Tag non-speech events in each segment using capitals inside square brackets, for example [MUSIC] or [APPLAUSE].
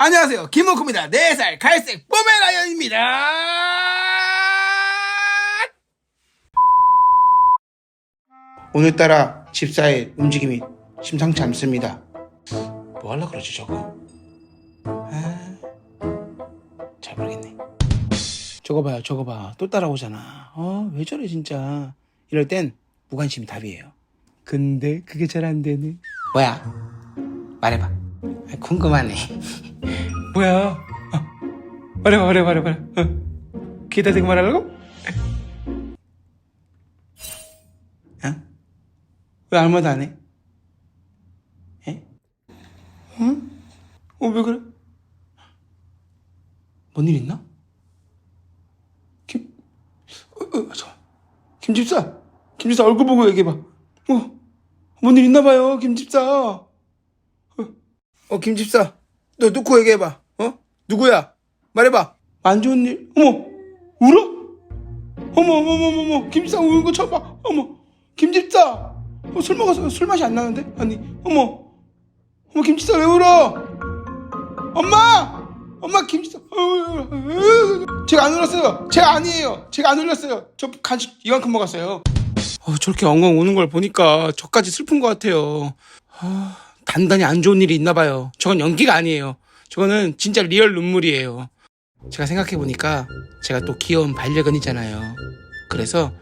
안녕하세요. 김호크입니다. 4살 갈색 포메라이언입니다. 오늘따라 집사의 움직임이 심상치 않습니다. 뭐 하려 그러지 저거? 아, 잘 모르겠네. 저거 봐요, 저거 봐. 또 따라오잖아. 어, 왜 저래 진짜. 이럴 땐 무관심이 답이에요. 근데 그게 잘 안 되네. 뭐야? 말해봐. 아, 궁금하네. [LAUGHS] 뭐야? 어, 말해봐, 말해봐, 말해봐. 어. 대고 말하려고? 어? 왜 아무 말도 안 해? 에? 응? 어, 왜 그래? 뭔 일 있나? 김, 어, 어, 잠깐. 김집사! 김집사 얼굴 보고 얘기해봐. 어, 뭔 일 있나 봐요, 김집사. 어, 어, 김 집사. 너 놓고 얘기해봐. 어? 누구야? 말해봐. 안 좋은 일. 어머, 울어? 어머, 어머, 어머, 어머, 김 집사 우는 거 처음 봐. 어머, 김 집사. 어, 술 먹어서 술 맛이 안 나는데? 아니, 어머, 어머, 김 집사 왜 울어? 엄마! 엄마, 김 집사. 어, 어, 어, 제가 안 울었어요. 제가 아니에요. 제가 안 울렸어요. 저 간식 이만큼 먹었어요. 어, 저렇게 엉엉 우는 걸 보니까 저까지 슬픈 것 같아요. 아, 단단히 안 좋은 일이 있나 봐요. 저건 연기가 아니에요. 저거는 진짜 리얼 눈물이에요. 제가 생각해보니까 제가 또 귀여운 반려견이잖아요. 그래서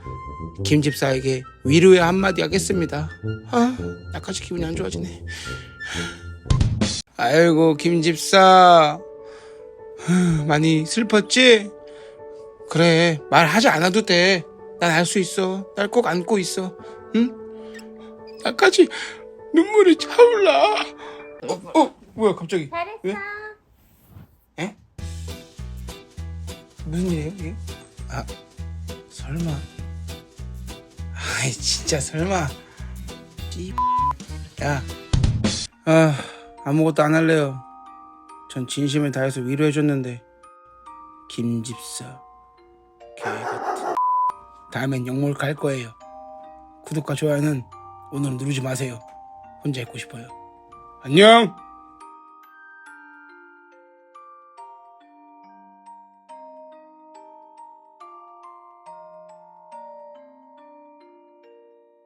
김 집사에게 위로의 한마디 하겠습니다. 아, 나까지 기분이 안 좋아지네. 아이고, 김 집사. 후, 많이 슬펐지? 그래, 말하지 않아도 돼. 난 알 수 있어. 날 꼭 안고 있어. 응? 나까지 눈물이 차올라. 어, 어, 뭐야, 갑자기. 잘했어. 왜? 에? 무슨 일이에요, 이게? 아, 설마. 아이, 진짜 설마. 씨. 야. 아, 아무것도 안 할래요. 전 진심을 다해서 위로해줬는데. 김집사. 개 같은. 다음엔 영몰 갈 거예요. 구독과 좋아요는 오늘 누르지 마세요. 혼자 있고 싶어요. 안녕!